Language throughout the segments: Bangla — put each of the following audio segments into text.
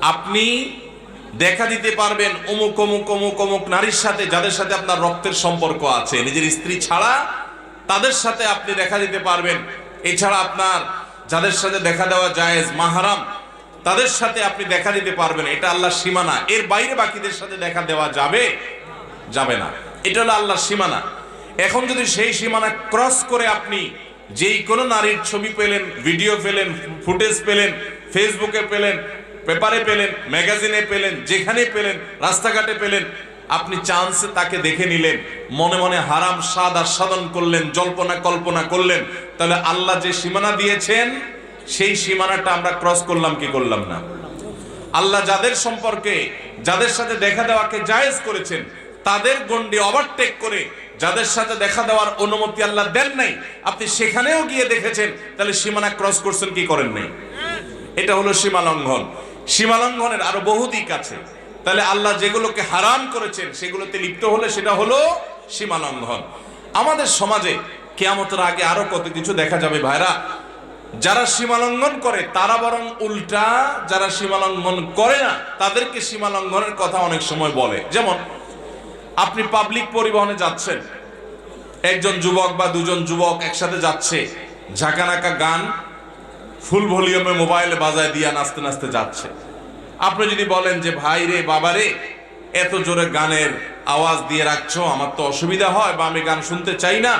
আপনি দেখা দিতে পারবেন অমুক অমুক অমুক অমুক নারীর সাথে যাদের সাথে আপনার রক্তের সম্পর্ক আছে, নিজের স্ত্রী ছাড়া তাদের সাথে আপনি দেখা দিতে পারবেন। এছাড়া আপনার যাদের সাথে দেখা দেওয়া জায়েজ, মাহারাম, তাদের সাথে আপনি দেখা দিতে পারবেন। এটা আল্লাহর সীমানা। এর বাইরে বাকিদের সাথে দেখা দেওয়া যাবে? যাবে না। এটা হলো আল্লাহর সীমানা। এখন যদি সেই সীমানা ক্রস করে আপনি যেই কোনো নারীর ছবি পেলেন, ভিডিও পেলেন, ফুটেজ পেলেন, ফেসবুকে পেলেন পেপারে পেলেন, ম্যাগাজিনে পেলেন, যেখানে পেলেন, রাস্তাঘাটে পেলেন, আপনি চান্সে তাকে দেখে নিলেন, মনে মনে হারাম স্বাদ আস্বাদন করলেন, জল্পনা কল্পনা করলেন, তাহলে আল্লাহ যে সীমানা দিয়েছেন, সেই সীমানাটা আমরা ক্রস করলাম, কি করলাম না? আল্লাহ যাদের সম্পর্কে, যাদের সাথে দেখা দেওয়াকে জায়েজ করেছেন, তাদের গন্ডি ওভারটেক করে যাদের সাথে দেখা দেওয়ার অনুমতি আল্লাহ দেন নাই, আপনি সেখানেও গিয়ে দেখেছেন, তাহলে সীমানা ক্রস করছেন, কি করেন নাই? এটা হলো সীমা লঙ্ঘন। সীমা লঙ্ঘনের আরও বহু দিক আছে। তাহলে আল্লাহ যেগুলোকে হারাম করেছেন, সেগুলোতে লিপ্ত হলে সেটা হলো সীমালঙ্ঘন। আমাদের সমাজে কেয়ামতের আগে আরও কত কিছু দেখা যাবে ভাইরা। যারা সীমালঙ্ঘন করে, তারা বরং উল্টা, যারা সীমালঙ্ঘন করে না, তাদেরকে সীমালঙ্ঘনের কথা অনেক সময় বলে। যেমন, আপনি পাবলিক পরিবহনে যাচ্ছেন, একজন যুবক বা দুজন যুবক একসাথে যাচ্ছে, ঝাঁকানাকা গান, ফুল ভলিউমে মোবাইলে বাজায় দিয়া নাচতে নাচতে যাচ্ছে। আপনি যদি বলেন যে, ভাই রে, বাবা রে, এত জোরে গানের আওয়াজ দিয়ে রাখছো, আমার তো অসুবিধা হয় বা আমি গান শুনতে চাই না।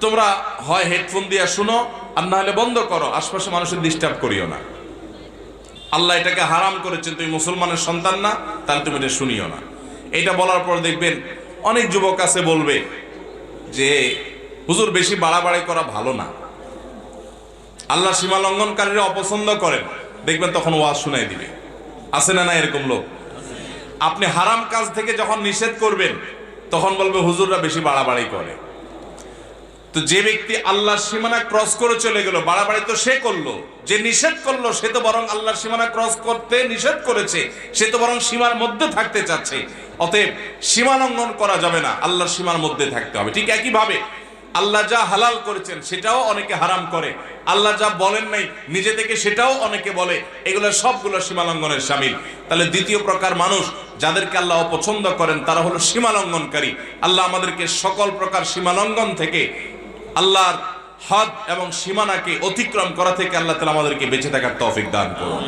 তোমরা হয় হেডফোন দিয়ে শুনো, আর না হলে বন্ধ করো আশপাশে মানুষের ডিস্টার্ব করিও না। আল্লাহ এটাকে হারাম করেছেন, তুমি মুসলমানের সন্তান না, তাহলে তুমি এটা শুনিও না। এটা বলার পর দেখবেন অনেক যুবক আছে বলবে যে, হুজুর, বেশি বাড়াবাড়ি করা ভালো না। আল্লাহ সীমা লঙ্ঘনকারীরা অপছন্দ করেন। দেখবেন তখন ওয়াজ শুনাই দিবে। আছে না না এরকম লোক? আপনি হারাম কাজ থেকে যখন নিষেধ করবেন, তখন বলবে হুজুররা বেশি বাড়াবাড়ি করে। তো যে ব্যক্তি আল্লাহর সীমানা ক্রস করে চলে গেল, বাড়াবাড়ি তো সে করল। যে নিষেধ করল, সে তো বরং আল্লাহর সীমানা ক্রস করতে নিষেধ করেছে। সে তো বরং সীমার মধ্যে থাকতে চাচ্ছে। অতএব সীমা লঙ্ঘন করা যাবে না, আল্লাহর সীমার মধ্যে থাকতে হবে। ঠিক একইভাবে আল্লাহ যা হালাল করেছেন সেটাও অনেকে হারাম করে। আল্লাহ যা বলেন নাই, নিজে থেকে সেটাও অনেকে বলে। এগুলো সবগুলো সীমালঙ্ঘনের সামিল। তাহলে দ্বিতীয় প্রকার মানুষ যাদেরকে আল্লাহ অপছন্দ করেন, তারা হলো সীমালঙ্ঘনকারী। আল্লাহ আমাদেরকে সকল প্রকার সীমালঙ্ঘন থেকে আল্লাহর হদ এবং সীমানাকে অতিক্রম করা থেকে আল্লাহ তালা আমাদেরকে বেঁচে থাকার তৌফিক দান করুন।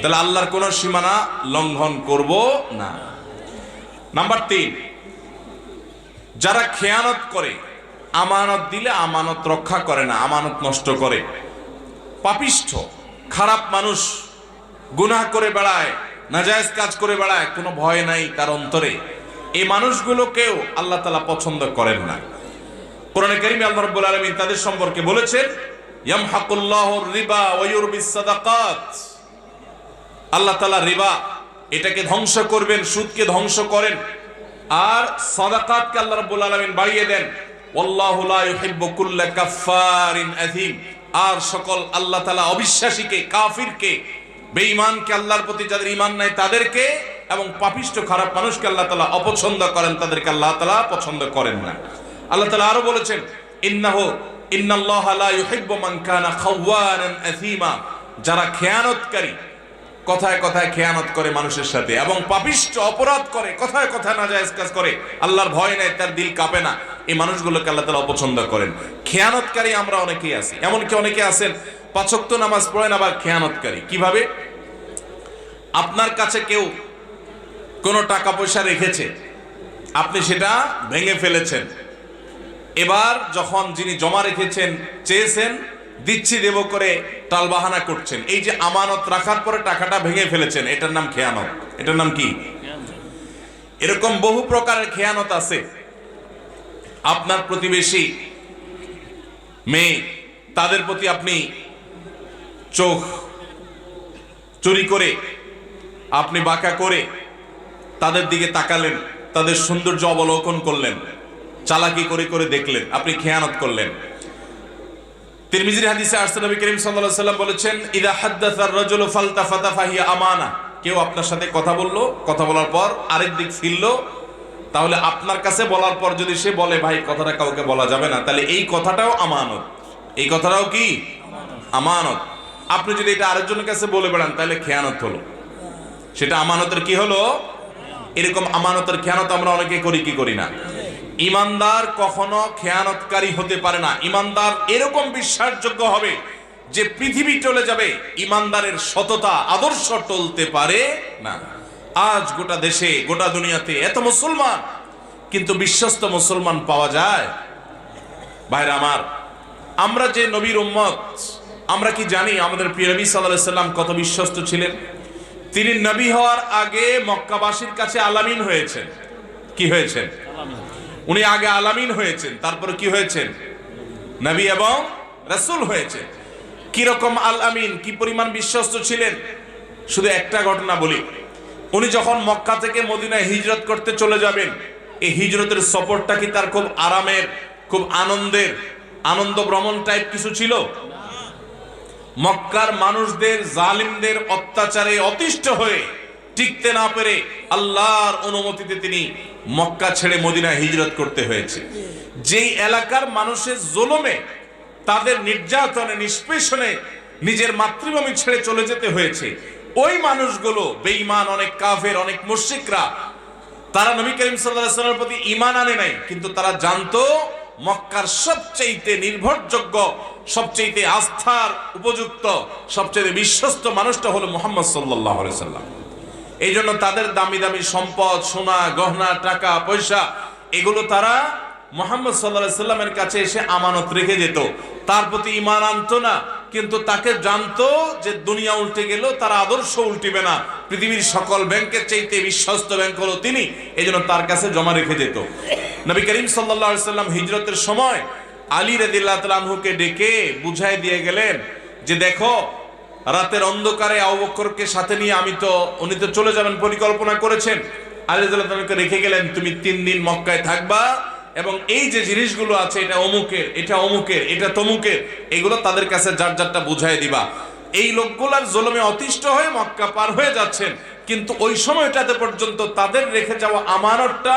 তাহলে আল্লাহর কোন সীমানা লঙ্ঘন করব না। নাম্বার তিন, যারা খেয়ানত করে আমানত দিলে আমানত রক্ষা করে না, আমানত নষ্ট করে। পাপিষ্ঠ, খারাপ মানুষ গুনাহ করে বেড়ায়, নাজায়েজ কাজ করে বেড়ায়, কোনো ভয় নাই তার অন্তরে। এই মানুষগুলোকেও আল্লাহ তালা পছন্দ করেন না। কোরআনে কারিমে আল্লাহ রাব্বুল তাদের সম্পর্কে বলেছেন রিবা আল্লাহ তাআলা রিবা এটাকে ধ্বংস করবেন, সুদকে ধ্বংস করেন। আর সাদাকাতকে আল্লাহ রাব্বুল আলামিন বাড়িয়ে দেন। আর সকল আল্লাহ তাআলা অবিশ্বাসীকে, কাফিরকে, বেঈমানকে, আল্লাহর প্রতি যাদের ঈমান নাই তাদেরকে এবং পাপিষ্ঠ খারাপ মানুষকে আল্লাহ তাআলা অপছন্দ করেন, তাদেরকে আল্লাহ তাআলা পছন্দ করেন না। আল্লাহ তাআলা আরও বলেছেন, ইন্নাহু যারা খেয়ানতকারী, কথায় কথায় খেয়ানত করে মানুষের সাথে এবং পাপিষ্ঠ অপরাধ করে, কথায় কথায় নাজায়েজ কাজ করে, আল্লাহর ভয় নেই, তার দিল কাঁপে না। এই মানুষগুলোকে আল্লাহ তাআলা অপছন্দ করেন। খেয়ানতকারী আমরা অনেকেই আছি। এমনকি অনেকে আছেন পাঁচক্ত নামাজ পড়েন, আবার খেয়ানতকারী। কীভাবে? আপনার কাছে কেউ কোনো টাকা পয়সা রেখেছে, আপনি সেটা ভেঙে ফেলেছেন। এবার যখন যিনি জমা রেখেছেন, চেয়েছেন, দিচ্ছি, দেব করে টালবাহানা করছেন, এই যে আমানত রাখার পরে টাকাটা ভেঙে ফেলেছেন, এটার নাম খেয়ানত। এটার নাম কি? এরকম বহু প্রকারের খেয়ানত আছে। আপনার প্রতিবেশী মেয়ে, তাদের প্রতি আপনি চোখ চুরি করে, আপনি বাঁকা করে তাদের দিকে তাকালেন, তাদের সৌন্দর্য অবলোকন করলেন, চালাকি করে করে দেখলেন, আপনি খেয়ানত করলেন। বলেছেন আমানা। কেউ আপনার সাথে কথা বলল, কথা বলার পর আরেক দিক ফিরলো তাহলে আপনার কাছে বলার পর যদি সে বলে, ভাই, কথাটা কাউকে বলা যাবে না, তাহলে এই কথাটাও আমানত। এই কথাটাও কি? আমানত। আপনি যদি এটা আরেকজনের কাছে বলে বেড়ান, তাহলে খেয়ানত হলো। সেটা আমানতের কি হলো? এরকম আমানতের খেয়ানত আমরা অনেকে করি, কি করি না? ইমানদার কখনো খেয়ানতকারী হতে পারে না। ইমানদার এরকম বিশ্বাসযোগ্য হবে যে পৃথিবী চলে যাবে। ইমানদারের সততা, আদর্শ টলতে পারে না। আজ গোটা দেশে, গোটা দুনিয়াতে এত মুসলমান, কিন্তু বিশ্বস্ত মুসলমান পাওয়া যায়। ভাইরা আমার, আমরা যে নবীর উম্মত, আমরা কি জানি আমাদের প্রিয় নবী সাল্লাহ সাল্লাম কত বিশ্বস্ত ছিলেন? তিনি নবী হওয়ার আগে মক্কাবাসীর কাছে আলামিন হয়েছেন। কি হয়েছেন? উনি আগে আলামিন হয়েছেন, তারপরে কি হয়েছেন? নবী এবং রাসূল হয়েছে কীরকম আল আমিন, কি পরিমাণ বিশ্বস্ত ছিলেন? শুধু একটা ঘটনা বলি। উনি যখন মক্কা থেকে মদিনায় হিজরত করতে চলে যাবেন, এই হিজরতের সফরটা কি তার খুব আরামের, খুব আনন্দের, আনন্দ ভ্রমণ টাইপ কিছু ছিল? মক্কার মানুষদের, জালিমদের অত্যাচারে অতিষ্ঠ হয়ে টিকতে না পেরে আল্লাহর অনুমতিতে তিনি মক্কা ছেড়ে মদিনায় হিজরত করতে হয়েছে। যেই এলাকার মানুষের জোলমে, তাদের নির্যাতনে, নিষ্পেষণে নিজের মাতৃভূমি ছেড়ে চলে যেতে হয়েছে। ওই মানুষগুলো, বেঈমান, অনেক কাফের, অনেক মুশরিকরা, তারা নবী করিম আলাইহি প্রতি ঈমান আনে নাই, কিন্তু তারা জানতো মক্কার সবচেয়ে নির্ভরযোগ্য সবচেয়ে আস্থার উপযুক্ত সবচেয়ে বিশ্বস্ত মানুষটা হলো মুহাম্মদ সাল্লাল্লাহু আলাইহি সাল্লাম এই জন্য তাদের দামি দামি সম্পদ, সোনা, গহনা, টাকা, পয়সা, এগুলো তারা মোহাম্মদ সাল্লাহ সাল্লামের কাছে এসে আমানত রেখে যেত। তার প্রতি ইমান আনতো না। কিন্তু তাকে জানতো যে দুনিয়া উল্টে গেল তার আদর্শ উল্টিবে না। পৃথিবীর সকল ব্যাংকের চাইতে বিশ্বস্ত ব্যাংক হলো তিনি এই তার কাছে জমা রেখে যেত নবী করিম সাল্লাম হিজরতের সময় আলী তালাহুকে ডেকে বুঝাই দিয়ে গেলেন যে দেখো, রাতের অন্ধকারে আবুবকরকে সাথে নিয়ে আমি তো, উনি তো চলে যাবেন পরিকল্পনা করেছেন। আলিদুল্লাহকে রেখে গেলেন, তুমি তিন দিন মক্কায় থাকবা এবং এই যে জিনিসগুলো আছে, এটা অমুকের এটা অমুকের, এটা তমুকের, এগুলো তাদের কাছে যার যারটা বুঝাই দিবা। এই লোকগুলার জলমে অতিষ্ঠ হয়ে মক্কা পার হয়ে যাচ্ছেন, কিন্তু ওই সময়টাতে পর্যন্ত তাদের রেখে যাওয়া আমানতটা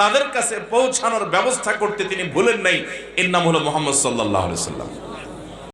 তাদের কাছে পৌঁছানোর ব্যবস্থা করতে তিনি ভুলেন নাই। এর নাম হলো মোহাম্মদ সাল্লাহ সাল্লাম